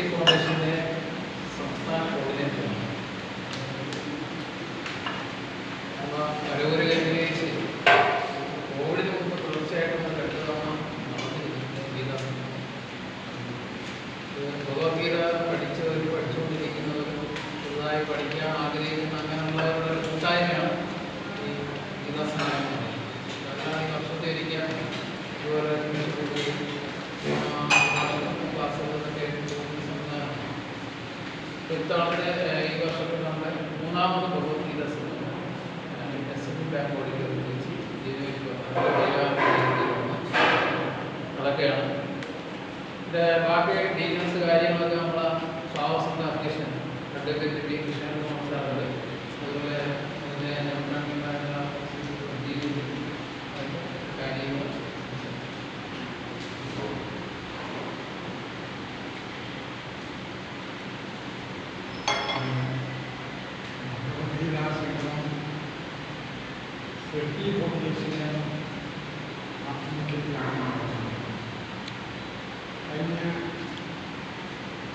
District corporation ने तो तरह से एक बार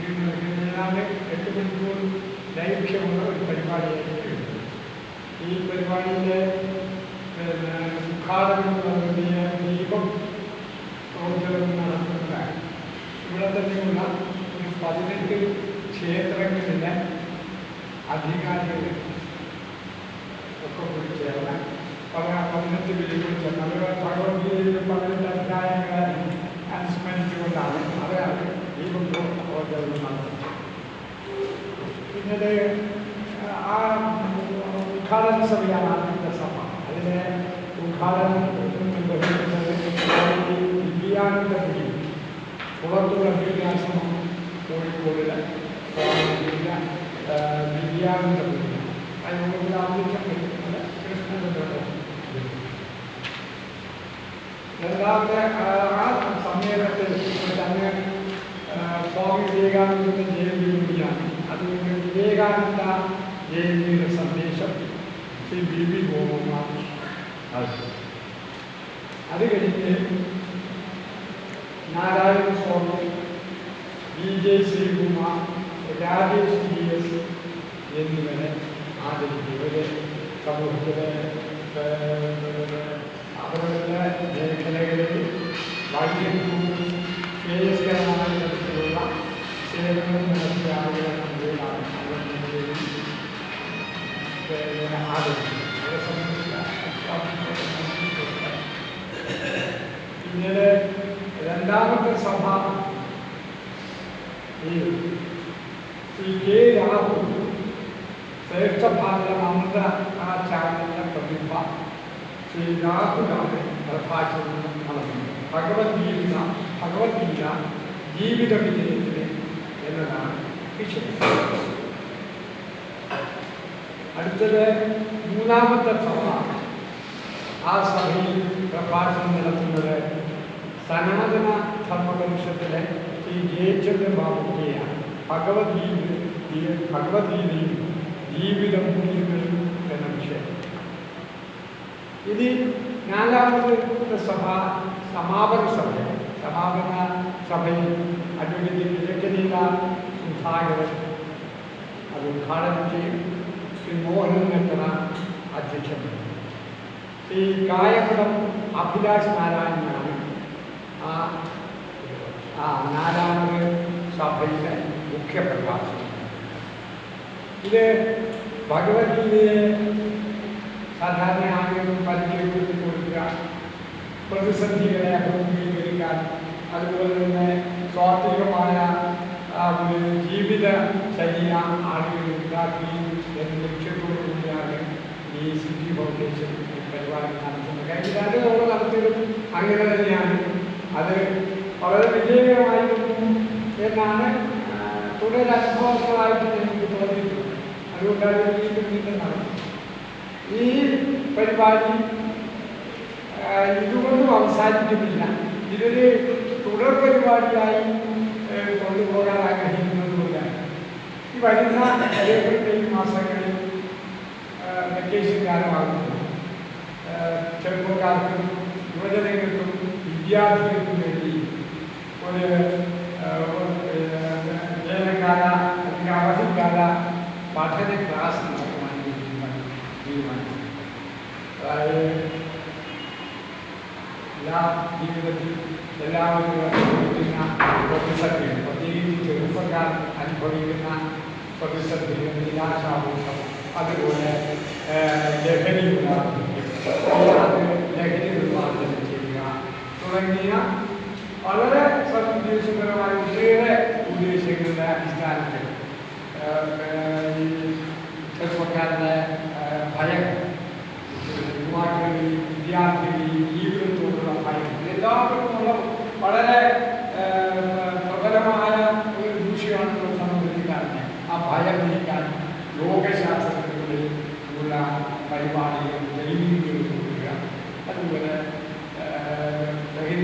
ഏതാണ്ട് എട്ട് മണിക്കൂർ ദൈർഘ്യമുള്ള ഒരു പരിപാടിയായിരിക്കും ഈ പരിപാടിയിലെ ഉദ്ഘാടനം നടത്തിയ ദീപം പ്രവർത്തനം നടത്തുന്നതാണ്. ഇവിടെ തന്നെയുള്ള ഒരു പതിനെട്ട് ക്ഷേത്രങ്ങളിലെ അധികാരികൾ ഒക്കെ കൂടി ചേർന്ന് പല പതിനെട്ട് ചേർന്ന് അവർ ഭഗവത്ഗീതയിലെ പതിനെട്ട് അധ്യായങ്ങളെ അനുസ്മരിച്ചുകൊണ്ടാണ് അവരാണ് ദീപം പ്രവർത്തനം നടത്തുന്നത് പിന്നീട് ആ ഉദ്ഘാടന സഭയാണ് ആദ്യത്തെ സഭ അതിലെ ഉദ്ഘാടനം നിർവഹിക്കുന്നത് സ്വാമി ദിവ്യാനന്ദപുരി പുറത്തുള്ള ദിവ്യാശ്രമം കോഴിക്കോടിലെ സ്വാമി ദിവ്യ ദിവ്യാനന്ദപുരി അതിനുള്ള ആദ്യത്തെ വരുന്നത് കൃഷ്ണനോടൊപ്പം രണ്ടാമത്തെ ആ ആ സമ്മേളനത്തിൽ തന്നെ ആ, സ്വാമി വിവേകാനന്ദന്റെ ജയന്തി കൂടിയാണ് അതുകൊണ്ട് വിവേകാനന്ദ ജയന്തിയുടെ സന്ദേശം ശ്രീ ബി ബി ഗോപകുമാർ നൽകി. അത് കഴിഞ്ഞ് Narayana Swamy B J Sreekumar Rajesh G S എന്നിവരെ ആദരിക്കും ഇവരെ സമൂഹത്തിലെ ഏഹ്, അവരുടെ മേഖലകളിൽ വൈദ്യുതി സേവനം നടത്തിയ ആളുകളെ അവരെ പിന്നീട് രണ്ടാമത്തെ സഭ ശ്രീ കെ രാഹുൽ ശ്രേഷ്ഠ ഭാരത അമൃത ആ ചാനലിന്റെ പ്രതിഭ ശ്രീ രാഹുലാണ് പ്രഭാഷണം നടത്തുന്നത്. ഭഗവത്ഗീത ഭഗവത്ഗീത ജീവിത വിജയത്തിന് എന്നതാണ് അടുത്തത് മൂന്നാമത്തെ സഭ. ആ സഭയിൽ പ്രഭാഷണം നടത്തുന്നത് സനാതന ധർമ്മപരിഷത്തിലെ ശ്രീ ജയചന്ദ്ര ബാബുജിയാണ് ഭഗവത്ഗീത ഭഗവത്ഗീതയും ജീവിത മൂല്യങ്ങളും എന്ന വിഷയം. ഇനി നാലാമത്തെ സഭ സമാപന സഭ സമാപന സഭയിൽ അഡ്വക്കേറ്റ് കിഴക്കനീല സുധാകരൻ അത് ഉദ്ഘാടനം ചെയ്യും ശ്രീ മോഹൻ നെത്തറ അധ്യക്ഷൻ ശ്രീ കായകുളം അഭിലാഷ് നാരായണനാണ് ആ ആ നാലാമത് സഭയിലെ മുഖ്യ പ്രഭാഷണം ഇത് ഭഗവത്ഗീതയെ സാധാരണ ആളുകൾ പരിചയപ്പെടുത്തി കൊടുക്കുക പ്രതിസന്ധികളെ അഭിമുഖീകരിക്കാൻ അതുപോലെ തന്നെ സ്വാത്വികമായ ജീവിത ശൈലിയ ആളുകൾ ഉണ്ടാക്കി എന്ന ലക്ഷ്യത്തോടു കൂടിയാണ് ഈ സിറ്റി ഫൗണ്ടേഷൻ പരിപാടി നടത്തുന്നത്. കഴിഞ്ഞ രണ്ട് തവണ നടത്തിയതും അങ്ങനെ തന്നെയാണ്. അത് വളരെ വിജയകരമായിരുന്നു എന്നാണ് തുടരനുഭവങ്ങളായിട്ട് എനിക്ക് തോന്നിയിട്ടുണ്ട്. അതുകൊണ്ടാണ് വീണ്ടും വീണ്ടും നടത്തുന്നത് ഈ പരിപാടി ഇതുകൊണ്ടും അവസാനിക്കുന്നില്ല. ഇതൊരു सोलर परिवार आई पब्लिक हो रहा है कहीं हिंदू हो जाए। कि भाई, ना, अरे, कोई कई मासा करे वेकेशन गार वालों चंगो कार वजह देंगे तो विद्यार्थी को मेरी। और जैन गाना अधिकावधि गाना पाठन क्लास नहीं मानी। जीवन എല്ലാ ജീവിതത്തിൽ എല്ലാവരും അനുഭവിക്കുന്ന പ്രതിസന്ധികൾ പ്രത്യേകിച്ച് ചെറുപ്പക്കാർ അനുഭവിക്കുന്ന പ്രതിസന്ധികൾ നിരാശാഭൂഷം അതുപോലെ ഏഹ്, ലഹരി ഉദാഹരണം അത് ലഹരി നിർമ്മാർജ്ജനം ചെയ്യുക തുടങ്ങിയ വളരെ സതുദ്ദേശപരമായ ഒട്ടേറെ ഉദ്ദേശങ്ങളുടെ അടിസ്ഥാനത്തിൽ ഏഹ്, ഏഹ്, ഈ ചെറുപ്പക്കാരുടെ ഏഹ്, ഭയം യുവാക്കളിൽ വിദ്യാർത്ഥികളിൽ ജീവിതത്തോടുള്ള ഭയം എല്ലാവർക്കുമുള്ള വളരെ പ്രബലമായ ഒരു ദൂഷ്യമാണ് സമൂഹത്തിൽ കാണുന്നത് ആ ഭയം നീക്കാൻ യോഗശാസ്ത്രത്തിലൂടെ ഉള്ള പരിപാടികളും ട്രെയിനിങ്ങുകൾ കൊടുക്കുക അതുപോലെ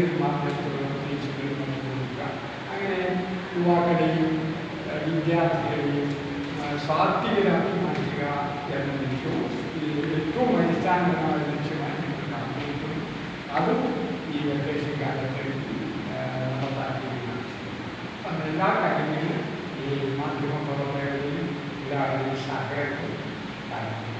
നിർമ്മാർജനത്തിലുള്ള നിർദ്ദേശങ്ങൾ നമുക്ക് കൊടുക്കുക അങ്ങനെ യുവാക്കളെയും വിദ്യാർത്ഥികളെയും സാത്വികരാക്കി മാറ്റുക എന്ന ലക്ഷ്യവും ഇതിൽ ഏറ്റവും അടിസ്ഥാനപരമായ ലക്ഷ്യമായിട്ടുണ്ടാകും അതും ഈ വെക്കേഷൻ കാലത്ത് നടത്താക്കിയിരിക്കുകയാണ് അപ്പം എല്ലാ കാര്യങ്ങളിലും ഈ മാധ്യമ പ്രവർത്തകരെയും എല്ലാവരെയും സഹകരണം കാരണം